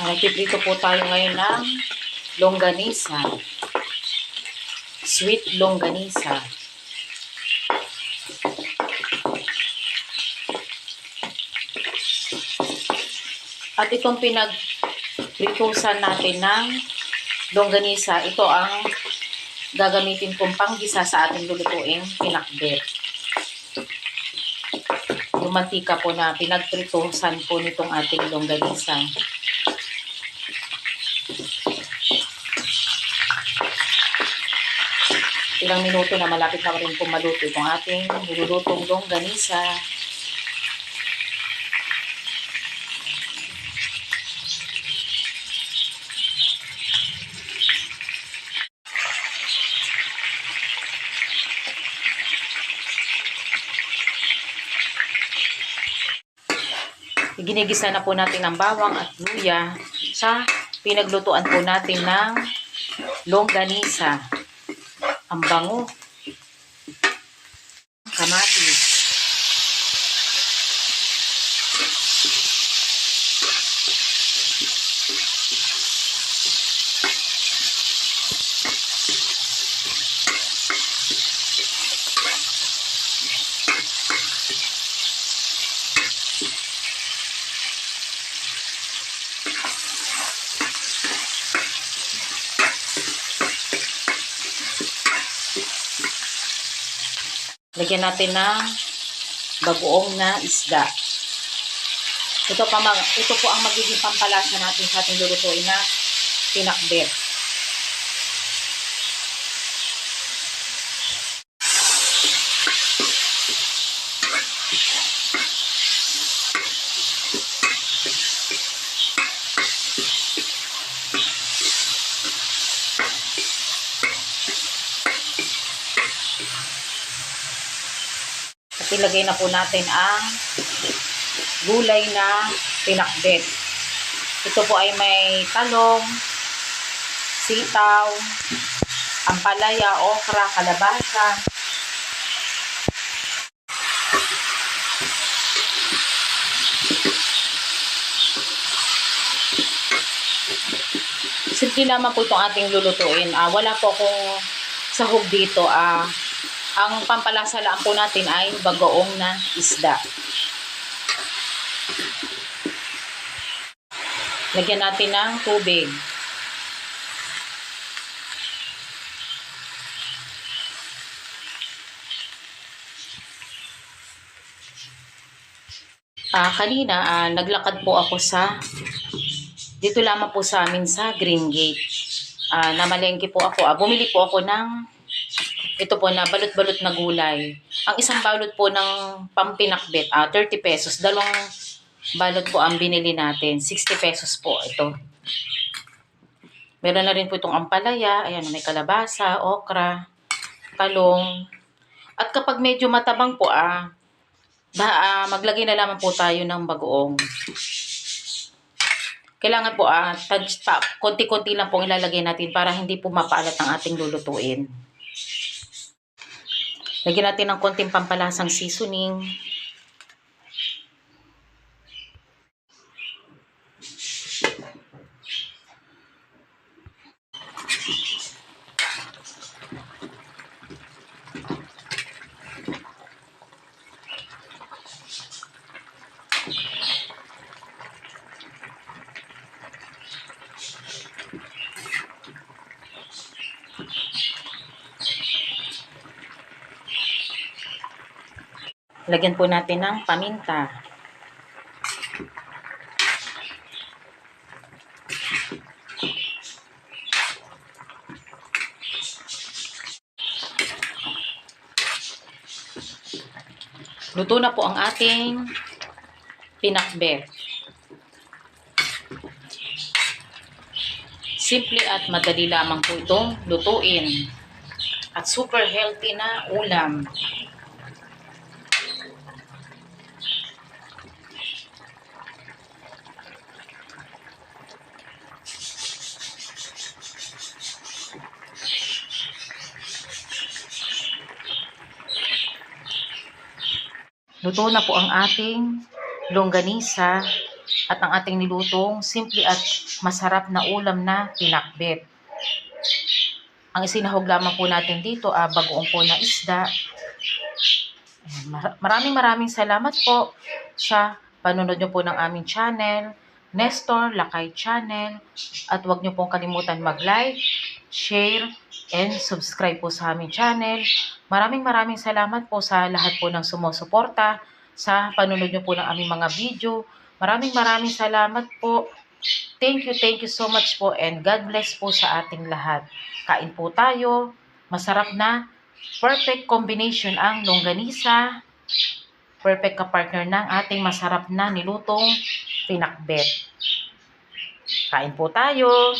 Nagpiprito po tayo ngayon ng longganisa. Sweet longganisa. At itong pinagpritusan natin ng longganisa, ito ang gagamitin kong panggisa sa ating lulutuing pinakbet. Yung mantika po na pinagpritusan po nitong ating longganisa. Ilang minuto na malapit na rin pong maluto itong ating nilulutong longganisa. Ginigisa na po natin ang bawang at luya sa pinaglutuan po natin ng longganisa. Ang bango. Kamatis. Lagyan natin ng bagoong na isda. Ito, pa, ito po ang magiging pampalasa natin sa ating lulutuin na pinakbet. Ilagay na po natin ang gulay na pinakbet. Ito po ay may talong, sitaw, ampalaya, okra, kalabasa. Simple naman po itong ating lulutuin. Ah, wala po akong sahog dito. Ah, ang pampalasa lang po natin ay bagoong na isda. Lagyan natin ng tubig. Ah, kanina ah, naglakad po ako sa dito lamang po sa amin sa Green Gate. Ah, namalengke po ako. Ah, bumili po ako ng ito po na balot-balot na gulay. Ang isang balot po ng pampinakbet, ah, 30 pesos. Dalawang balot po ang binili natin. 60 pesos po ito. Meron na rin po itong ampalaya. Ayan, may kalabasa, okra, talong. At kapag medyo matabang po, ah, ba, ah, maglagay na lamang po tayo ng bagoong. Kailangan po, ah, tag- pa, konti-konti lang po ilalagay natin para hindi po mapaalat ang ating lulutuin. Lagyan natin ng konting pampalasang seasoning. Lagyan po natin ng paminta. Luto na po ang ating pinakbet. Simple at madali lamang po itong lutuin. At super healthy na ulam. Luto na po ang ating longganisa at ang ating nilutong simple at masarap na ulam na pinakbet. Ang isinahog lamang po natin dito ay bagoong po na isda. Maraming maraming salamat po sa panunod nyo po ng aming channel, Nestor Lakay Channel. At huwag nyo pong kalimutan mag-like, share, and subscribe po sa aming channel. Maraming maraming salamat po sa lahat po ng sumusuporta sa panunod nyo po ng aming mga video. Maraming maraming salamat po. Thank you, thank you so much po and God bless po sa ating lahat. Kain po tayo. Masarap na. Perfect combination ang longganisa. Perfect ka-partner ng ating masarap na nilutong pinakbet. Kain po tayo.